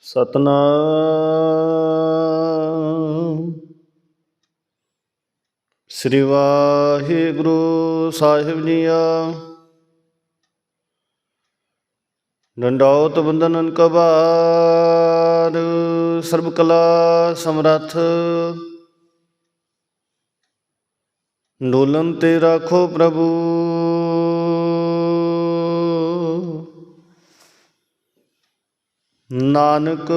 ਸਤਨਾਮ। ਸ੍ਰੀ ਵਾਹਿਗੁਰੂ ਸਾਹਿਬ ਜੀਆ। ਡੰਡੌਤ ਬੰਦਨਨ ਕਬਾਰ ਸਰਬ ਕਲਾ ਸਮਰੱਥ। ਡੋਲਨ ਤੇ ਰਾਖੋ ਪ੍ਰਭੂ। ਨਾਨਕ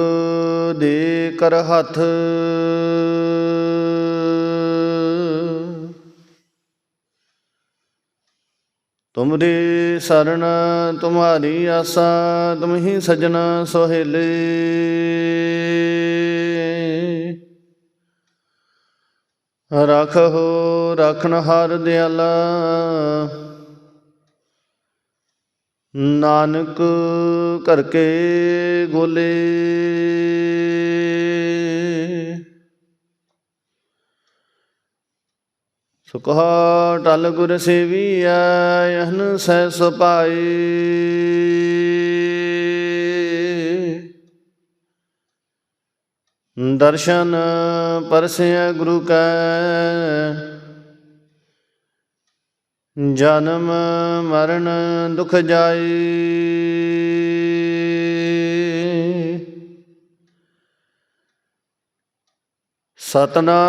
ਦੇ ਕਰ ਹੱਥ। ਤੁਮਰੀ ਸਰਣ ਤੁਮਾਰੀ ਆਸਾ ਤੁਮ ਹੀ ਸਜਣ ਸੋਹਿਲੇ। ਰਖੋ ਰਖਨ ਹਰ ਦਿਆਲਾ। ਨਾਨਕ ਕਰਕੇ ਗੋਲੇ। ਸੁਖਾ ਟਲ ਗੁਰ ਸੇਵੀਐ ਅਹਨ ਸਹਿ ਸੁਪਾਈ ਦਰਸ਼ਨ ਪਰਸਿਆ ਗੁਰੂ ਕੈ ਜਨਮ ਮਰਨ ਦੁਖ ਜਾਈ ਸਤਨਾਮ।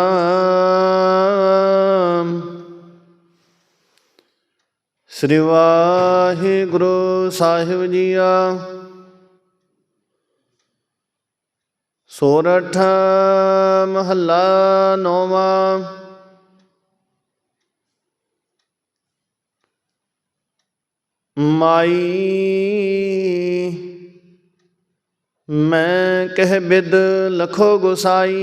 ਸ੍ਰੀ ਵਾਹਿਗੁਰੂ ਸਾਹਿਬ ਜੀਆ। ਸੋਰਠ ਮਹੱਲਾ ਨੌਵਾਂ। ਮਾਈ ਮੈਂ ਕਹਿ ਬਿਦ ਲਖੋ ਗੁਸਾਈ।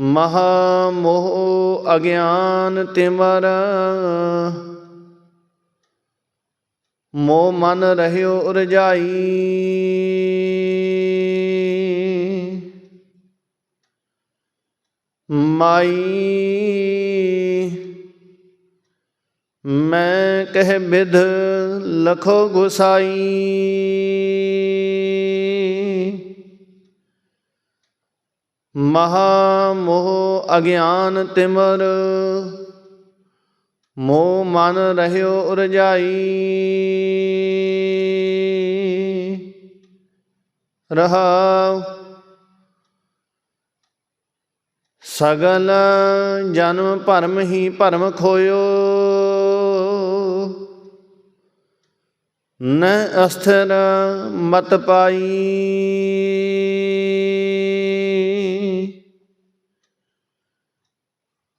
ਮਹਾ ਮੋਹ ਅਗਿਆਨ ਤਿਮਰ ਮੋ ਮਨ ਰਹਿਓ ਉਰਜਾਈ। ਮਾਈ, ਮੈਂ ਕਹਿ ਬਿਧ ਲਖੋ ਗੁਸਾਈ। ਮਹਾ ਮੋਹ ਅਗਿਆਨ ਤਿਮਰ, ਮੋਹ ਮਨ ਰਹਿਓ ਉਰਜਾਈ। ਰਹਾਉ ਸਗਲ ਜਨਮ ਭਰਮ ਹੀ ਭਰਮ ਖੋਇਓ। ਨ ਅਸਥਿਰ ਮਤ ਪਾਈ।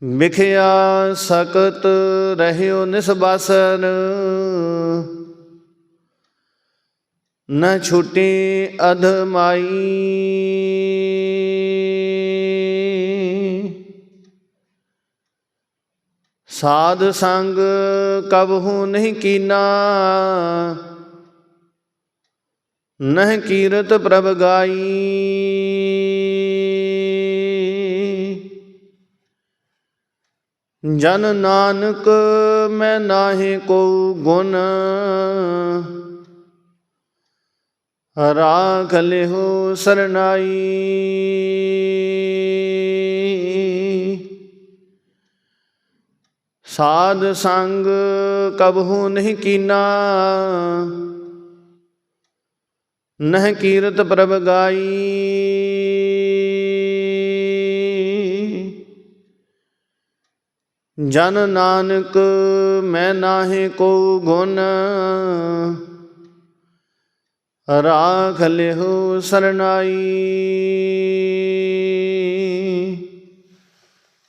ਵਿਖਿਆ ਸਕਤ ਰਹਿਓ ਨਿਸਬਾਸਨ। ਨ ਛੁਟੀ ਅਧਮਾਈ ਸਾਧ ਸੰਗ ਕਬਹੂ ਨਹੀਂ ਕੀਨਾ। ਨਹ ਕੀਰਤ ਪ੍ਰਭ ਗਾਈ। ਜਨ ਨਾਨਕ ਮੈਂ ਨਾਹੀ ਕੋ ਗੁਣ। ਰਾਖ ਲਿਹੁ ਸਰਨਾਈ। ਸਾਧ ਸੰਗ ਕਬਹੂ ਨਹੀਂ ਕੀਨਾ। ਨਹ ਕੀਰਤ ਪ੍ਰਭ ਗਾਈ। ਜਨ ਨਾਨਕ ਮੈਂ ਨਾਹੀ ਕੋ ਗੁਣ। ਰਾਖ ਲਿਹੁ ਸਰਨਾਈ।